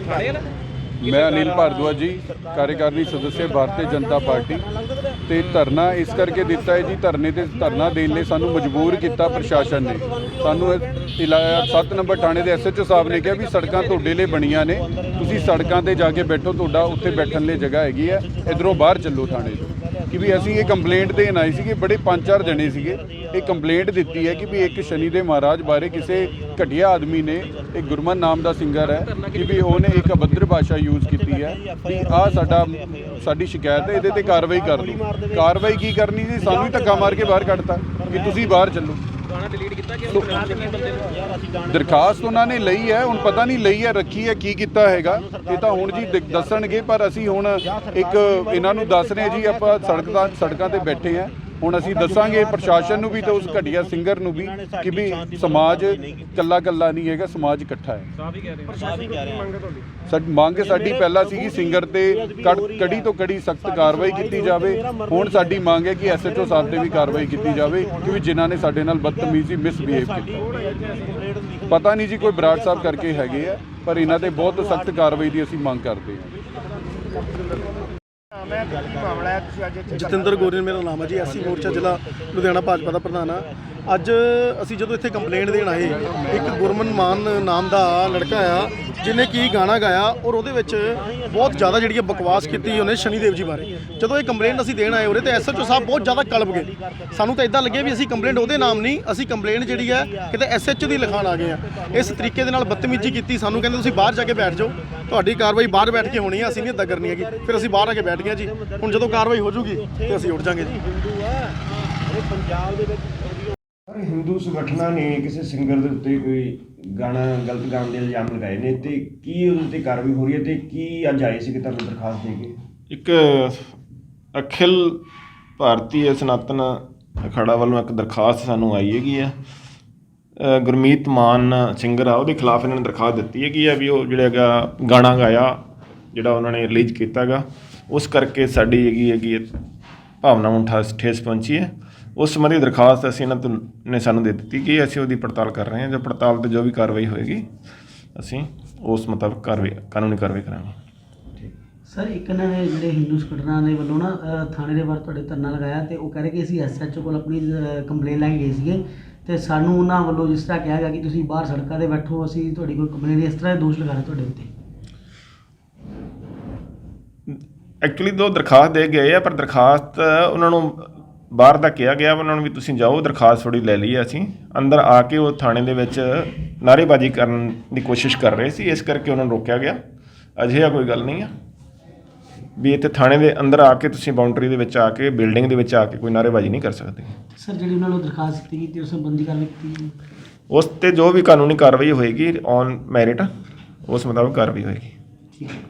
ਥਾਣੇ ਵਾਲਾ ਮੈਂ ਅਨਿਲ ਭਾਰਦਵਾਜ ਜੀ ਕਾਰਜਕਾਰਨੀ ਸਦੱਸਿਆ ਭਾਰਤੀ ਜਨਤਾ ਪਾਰਟੀ। ਤੇ ਧਰਨਾ ਇਸ ਕਰਕੇ ਦਿੱਤਾ ਹੈ ਜੀ ਧਰਨੇ ਤੇ ਧਰਨਾ ਦੇਣ ਲਈ ਸਾਨੂੰ ਮਜਬੂਰ ਕੀਤਾ ਪ੍ਰਸ਼ਾਸਨ ਨੇ। ਸਾਨੂੰ 7 ਨੰਬਰ ਥਾਣੇ ਦੇ ਐਸਐਚਓ ਸਾਹਿਬ ਨੇ ਕਿਹਾ ਵੀ ਸੜਕਾਂ ਤੁਹਾਡੇ ਲਈ ਬਣੀਆਂ ਨੇ। ਤੁਸੀਂ ਸੜਕਾਂ ਤੇ ਜਾ ਕੇ ਬੈਠੋ ਤੁਹਾਡਾ ਉੱਥੇ ਬੈਠਣ ਲਈ ਜਗ੍ਹਾ ਹੈਗੀ ਹੈ। ਇਧਰੋਂ ਬਾਹਰ ਚੱਲੋ ਥਾਣੇ ਤੋਂ। ਕਿ ਵੀ ਅਸੀਂ ਇਹ ਕੰਪਲੇਂਟ ਦੇਣ ਆਏ ਸੀਗੇ, ਬੜੇ ਪੰਜ ਚਾਰ ਜਣੇ ਸੀਗੇ। ਇਹ ਕੰਪਲੇਂਟ ਦਿੱਤੀ ਹੈ ਕਿ ਵੀ ਇੱਕ ਸ਼ਨੀ ਦੇ ਮਹਾਰਾਜ ਬਾਰੇ ਕਿਸੇ ਘਟੀਆ ਆਦਮੀ ਨੇ, ਇੱਕ ਗੁਰਮਨ ਨਾਮ ਦਾ ਸਿੰਗਰ ਹੈ, ਕਿ ਵੀ ਉਹਨੇ ਇੱਕ ਅਭਦਰ ਭਾਸ਼ਾ ਯੂਜ਼ ਕੀਤੀ ਹੈ, ਵੀ ਆ ਸਾਡਾ, ਸਾਡੀ ਸ਼ਿਕਾਇਤ ਹੈ, ਇਹਦੇ ਤੇ ਕਾਰਵਾਈ ਕਰ ਦਿਓ ਕਾਰਵਾਈ ਕੀ ਕਰਨੀ ਸੀ? ਸਾਨੂੰ ਹੀ ਧੱਕਾ ਮਾਰ ਕੇ ਬਾਹਰ ਕੱਢਤਾ, ਕਿ ਤੁਸੀਂ ਬਾਹਰ ਚੱਲੋ। ਗਾਣਾ ਡਿਲੀਟ ਕੀਤਾ ਕਿ ਉਹ ਖਰਾਬ ਚੱਕੀ ਬੰਦੇ ਨੂੰ। ਦਰਖਾਸਤ ਉਹਨਾਂ ਨੇ ਲਈ ਹੈ ਹੁਣ ਪਤਾ ਨਹੀਂ ਲਈ ਹੈ ਰੱਖੀ ਹੈ ਕੀ ਕੀਤਾ ਹੈਗਾ। ਇਹ ਤਾਂ ਹੁਣ ਜੀ ਦੱਸਣਗੇ ਪਰ ਅਸੀਂ ਹੁਣ ਇੱਕ ਇਹਨਾਂ ਨੂੰ ਦੱਸ ਰਹੇ ਜੀ ਆਪਾਂ ਸੜਕ ਸੜਕਾਂ ਤੇ ਬੈਠੇ ਆ ਹੁਣ ਅਸੀਂ ਦੱਸਾਂਗੇ ਪ੍ਰਸ਼ਾਸਨ ਨੂੰ ਵੀ ਤੇ ਉਸ ਘਟੀਆ ਸਿੰਗਰ ਨੂੰ ਵੀ ਕਿ ਵੀ ਸਮਾਜ ਕੱਲਾ ਕੱਲਾ ਨਹੀਂ ਹੈਗਾ ਸਮਾਜ ਇਕੱਠਾ ਹੈ। ਸਾਹ ਵੀ ਕਹਿ ਰਹੇ ਹੋ। ਸਾਡੀ ਮੰਗ ਸਾਡੀ ਪਹਿਲਾਂ ਸੀਗੀ ਸਿੰਗਰ ਤੇ ਕੜ- ਤੋਂ ਕੜੀ ਸਖਤ ਕਾਰਵਾਈ ਕੀਤੀ ਜਾਵੇ। ਹੁਣ ਸਾਡੀ ਮੰਗ ਹੈ ਕਿ ਐਸਐਚਓ ਸਾਹਿਬ ਤੇ ਵੀ ਕਾਰਵਾਈ ਕੀਤੀ ਜਾਵੇ ਕਿ ਵੀ ਜਿਨ੍ਹਾਂ ਨੇ ਸਾਡੇ ਨਾਲ ਬਦਤਮੀਜ਼ੀ ਮਿਸਬੀਹੇਵ ਕੀਤਾ। ਪਤਾ ਨਹੀਂ ਜੀ ਕੋਈ ਬਰਾੜ ਸਾਹਿਬ ਕਰਕੇ ਹੈਗੇ ਆ ਪਰ ਇਹਨਾਂ ਤੇ ਬਹੁਤ ਸਖਤ ਕਾਰਵਾਈ ਦੀ ਅਸੀਂ ਮੰਗ ਕਰਦੇ ਹਾਂ। ਜਤਿੰਦਰ ਗੋਰੀਨ ਮੇਰਾ ਨਾਮ ਹੈ ਜੀ, ਐਸਸੀ ਮੋਰਚਾ ਜ਼ਿਲ੍ਹਾ ਲੁਧਿਆਣਾ ਭਾਜਪਾ ਦਾ ਪ੍ਰਧਾਨ ਆ ਅੱਜ ਅਸੀਂ ਜਦੋਂ ਇੱਥੇ ਕੰਪਲੇਂਟ ਦੇਣ ਆਏ, ਇੱਕ ਗੁਰਮਨ ਮਾਨ ਨਾਮ ਦਾ ਲੜਕਾ ਆ ਜਿਹਨੇ ਕੀ ਗਾਣਾ ਗਾਇਆ ਔਰ ਉਹਦੇ ਵਿੱਚ ਬਹੁਤ ਜ਼ਿਆਦਾ ਜਿਹੜੀ ਹੈ ਬਕਵਾਸ ਕੀਤੀ ਉਹਨੇ ਸ਼ਨੀ ਦੇਵ ਜੀ ਬਾਰੇ। ਜਦੋਂ ਇਹ ਕੰਪਲੇਂਟ ਅਸੀਂ ਦੇਣ ਆਏ ਉਰੇ ਤੇ ਐਸਐਚਓ ਸਾਹਿਬ ਬਹੁਤ ਜ਼ਿਆਦਾ ਕਲਪ ਗਏ। ਸਾਨੂੰ ਤਾਂ ਇਦਾਂ ਲੱਗਿਆ ਵੀ ਅਸੀਂ ਕੰਪਲੇਂਟ ਉਹਦੇ ਨਾਮ ਨਹੀਂ ਅਸੀਂ ਕੰਪਲੇਂਟ ਜਿਹੜੀ ਹੈ ਕਿਤੇ ਐਸਐਚਓ ਦੀ ਲਿਖਾਣ ਆ ਗਏ ਆ ਇਸ ਤਰੀਕੇ ਦੇ ਨਾਲ ਬਦਤਮੀਜ਼ੀ ਕੀਤੀ ਸਾਨੂੰ ਕਹਿੰਦੇ ਤੁਸੀਂ ਬਾਹਰ ਜਾ ਕੇ ਬੈਠ ਜਾਓ। ਤੁਹਾਡੀ ਕਾਰਵਾਈ ਬਾਹਰ ਬੈਠ ਕੇ ਹੋਣੀ ਆ ਅਸੀਂ ਨਹੀਂ ਇਦਾਂ ਕਰਨੀ ਹੈਗੀ। ਫਿਰ ਅਸੀਂ ਬਾਹਰ ਆ ਕੇ ਬੈਠ ਗਏ ਜੀ। ਹੁਣ ਜਦੋਂ ਕਾਰਵਾਈ ਹੋ ਜੂਗੀ ਤੇ ਅਸੀਂ ਉੱਠ ਜਾਾਂਗੇ ਜੀ। ਪਰ ਹਿੰਦੂ ਸੰਗਠਨਾਂ ਨੇ ਕਿਸੇ ਸਿੰਗਰ ਦੇ ਉੱਤੇ ਕੋਈ ਗਾਣਾ ਗਲਤ ਗਾਉਣ ਦੇ ਇਲਜ਼ਾਮ ਲਗਾਏ ਨੇ ਤੇ ਕੀ ਉਹਦੇ 'ਤੇ ਕਾਰਵਾਈ ਹੋ ਰਹੀ ਹੈ ਤੇ ਕੀ ਅੱਜ ਆਏ ਸੀ ਕਿ ਤੁਹਾਨੂੰ ਦਰਖਾਸਤ ਦੇ ਕੇ? ਇੱਕ ਅਖਿਲ ਭਾਰਤੀ ਸਨਾਤਨ ਅਖਾੜਾ ਵੱਲੋਂ ਇੱਕ ਦਰਖਾਸਤ ਸਾਨੂੰ ਆਈ ਹੈਗੀ ਆ। ਗੁਰਮੀਤ ਮਾਨ ਸਿੰਗਰ ਆ, ਉਹਦੇ ਖਿਲਾਫ ਇਹਨਾਂ ਨੇ ਦਰਖਾਸਤ ਦਿੱਤੀ ਹੈਗੀ ਆ ਵੀ ਉਹ ਜਿਹੜਾ ਹੈਗਾ ਗਾਣਾ ਗਾਇਆ, ਜਿਹੜਾ ਉਹਨਾਂ ਨੇ ਰਿਲੀਜ਼ ਕੀਤਾਗਾ ਉਸ ਕਰਕੇ ਸਾਡੀ ਹੈਗੀ ਹੈਗੀ ਭਾਵਨਾ ਨੂੰ ਠਾਸ ਠੇਸ ਪਹੁੰਚੀ ਹੈ। ਉਸ ਸੰਬੰਧੀ ਦਰਖਾਸਤ ਅਸੀਂ ਇਹਨਾਂ ਤੋਂ ਨੇ ਸਾਨੂੰ ਦੇ ਦਿੱਤੀ ਕਿ ਅਸੀਂ ਉਹਦੀ ਪੜਤਾਲ ਕਰ ਰਹੇ ਹਾਂ। ਜੋ ਪੜਤਾਲ ਤੇ ਜੋ ਵੀ ਕਾਰਵਾਈ ਹੋਏਗੀ ਅਸੀਂ ਉਸ ਮੁਤਾਬਕ ਕਾਰਵਾਈ ਕਾਨੂੰਨੀ ਕਾਰਵਾਈ ਕਰਾਂਗੇ। ਸਰ ਇੱਕ ਨਾ ਇਹ ਜਿਹੜੇ ਹਿੰਦੂ ਸੰਗਠਨਾਂ ਦੇ ਵੱਲੋਂ ਨਾ ਅ, ਥਾਣੇ ਦੇ ਬਾਹਰ ਤੁਹਾਡੇ ਧਰਨਾ ਲਗਾਇਆ ਤੇ ਉਹ ਕਹਿ ਰਹੇ ਕਿ ਅਸੀਂ ਐਸਐਚਓ ਕੋਲ ਆਪਣੀ ਕੰਪਲੇਨ ਲੈ ਕੇ ਗਏ ਸੀਗੇ। ਤੇ ਸਾਨੂੰ ਉਹਨਾਂ ਵੱਲੋਂ ਜਿਸ ਤਰ੍ਹਾਂ ਕਿਹਾ ਗਿਆ ਕਿ ਤੁਸੀਂ ਬਾਹਰ ਸੜਕਾਂ ਤੇ ਬੈਠੋ ਅਸੀਂ ਤੁਹਾਡੀ ਕੋਈ ਕੰਪਲੇਨ ਇਸ ਤਰ੍ਹਾਂ ਦੇ ਦੋਸ਼ ਲਗਾ ਰਹੇ ਤੁਹਾਡੇ ਉੱਤੇ। ਐਕਚੁਅਲੀ ਦੋ ਦਰਖਾਸਤ ਦੇ ਗਏ ਆ ਪਰ ਦਰਖਾਸਤ ਉਹਨਾਂ ਨੂੰ ਬਾਹਰ ਦਾ ਕਿਹਾ ਗਿਆ ਉਹਨਾਂ ਨੂੰ ਵੀ ਤੁਸੀਂ ਜਾਓ ਦਰਖਾਸਤ ਥੋੜੀ ਲੈ ਲਈ ਅਸੀਂ। ਅੰਦਰ ਆ ਕੇ ਉਹ ਥਾਣੇ ਦੇ ਵਿੱਚ ਨਾਅਰੇਬਾਜ਼ੀ ਕਰਨ ਦੀ ਕੋਸ਼ਿਸ਼ ਕਰ ਰਹੇ ਸੀ ਇਸ ਕਰਕੇ ਉਹਨਾਂ ਨੂੰ ਰੋਕਿਆ ਗਿਆ। ਅਜਿਹਾ ਕੋਈ ਗੱਲ ਨਹੀਂ ਆ। ਵੀ ਇੱਥੇ ਥਾਣੇ ਦੇ ਅੰਦਰ ਆ ਕੇ ਤੁਸੀਂ ਬਾਉਂਡਰੀ ਦੇ ਵਿੱਚ ਆ ਕੇ ਬਿਲਡਿੰਗ ਦੇ ਵਿੱਚ ਆ ਕੇ ਕੋਈ ਨਾਅਰੇਬਾਜ਼ੀ ਨਹੀਂ ਕਰ ਸਕਦੇ। ਸਰ ਜਿਹੜੀ ਉਹਨਾਂ ਨੂੰ ਦਰਖਾਸਤ ਦਿੱਤੀ ਗਈ ਤੇ ਉਸ ਸੰਬੰਧੀ ਕਾਰਵਾਈ ਕੀਤੀ? ਉਸ ਤੇ ਜੋ ਵੀ ਕਾਨੂੰਨੀ ਕਾਰਵਾਈ ਹੋਏਗੀ ਔਨ ਮੈਰਿਟ ਉਸ ਮੁਤਾਬਕ ਕਾਰਵਾਈ ਹੋਏਗੀ। ਠੀਕ ਹੈ।